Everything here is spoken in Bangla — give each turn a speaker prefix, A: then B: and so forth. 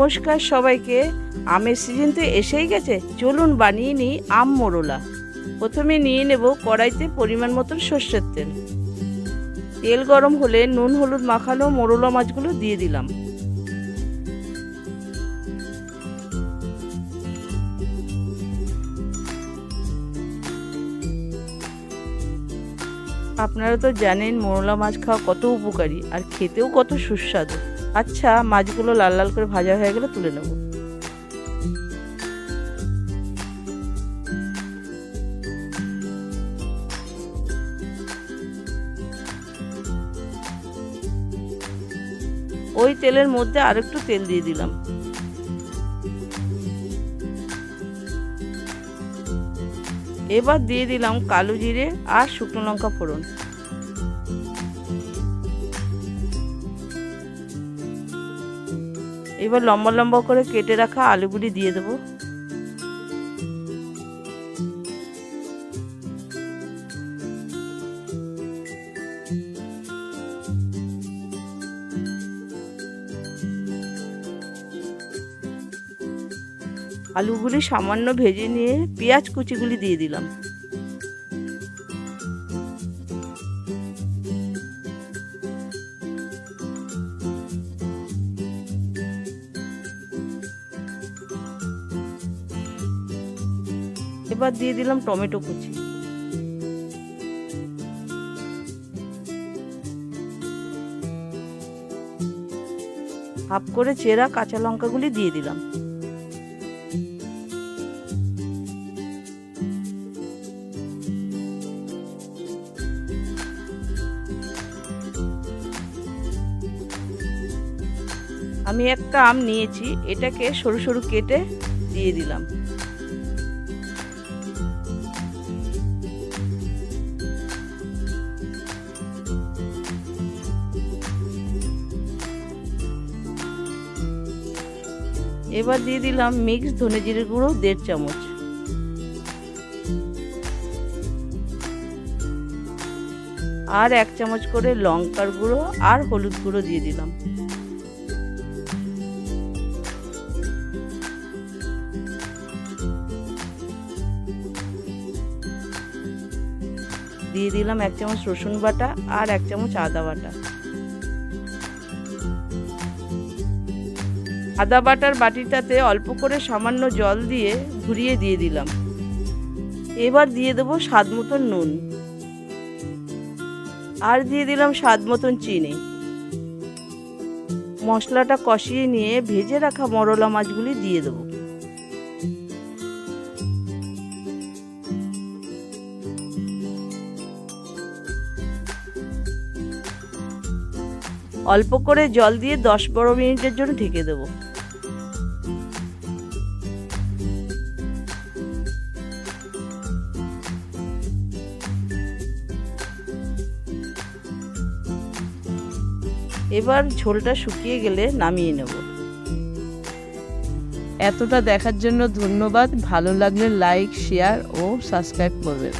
A: নমস্কার সবাইকে। আমের সিজন তো এসেই গেছে। চলুন বানিয়ে নিই আম মোরলা। প্রথমে নিয়ে নেব কড়াইতে পরিমাণ মতন সর্ষের তেল। তেল গরম হলে নুন, হলুদ মাখানো মোরলা মাছগুলো দিয়ে দিলাম। আপনারা তো জানেন মোরলা মাছ খাওয়া কত উপকারী আর খেতেও কত সুস্বাদু। আচ্ছা মাছগুলো লাল লাল করে ভাজা হয়ে গেলে তুলে নেব। ওই তেলের মধ্যে আরেকটু তেল দিয়ে দিলাম। এবার দিয়ে দিলাম কালো জিরে আর শুকনো লঙ্কা ফোড়ন। এবার লম্বা লম্বা করে কেটে রাখা আলুগুলি দিয়ে দেবো। আলুগুলি সামান্য ভেজে নিয়ে পেঁয়াজ কুচিগুলি দিয়ে দিলাম। এবার দিয়ে দিলাম টমেটো কুচি। হাফ করে চেরা কাঁচা লঙ্কাগুলি দিয়ে দিলাম। আমি একটা আম নিয়েছি, এটাকে সরু সরু কেটে দিয়ে দিলাম। এবার দিয়ে দিলাম মিক্স ধনে জিরে গুঁড়ো, দেড় চামচ। আর এক চামচ করে লঙ্কার গুঁড়ো আর হলুদ গুঁড়ো দিয়ে দিলাম। দিয়ে দিলাম এক চামচ রসুন বাটা আর এক চামচ আদা বাটা। আদা বাটার বাটিটাতে অল্প করে সামান্য জল দিয়ে ঘুরিয়ে দিয়ে দিলাম। এবার দিয়ে দেবো স্বাদ মতন নুন। আর দিয়ে দিলাম স্বাদ মতন চিনি। মশলাটা কষিয়ে নিয়ে ভেজে রাখা মরলা মাছগুলি দিয়ে দেবো। অল্প করে জল দিয়ে দশ বারো মিনিটের জন্য ঢেকে দেবো। এবার ঝোলটা শুকিয়ে গেলে নামিয়ে নেব। এতটা দেখার জন্য ধন্যবাদ। ভালো লাগলে লাইক শেয়ার ও সাবস্ক্রাইব করবেন।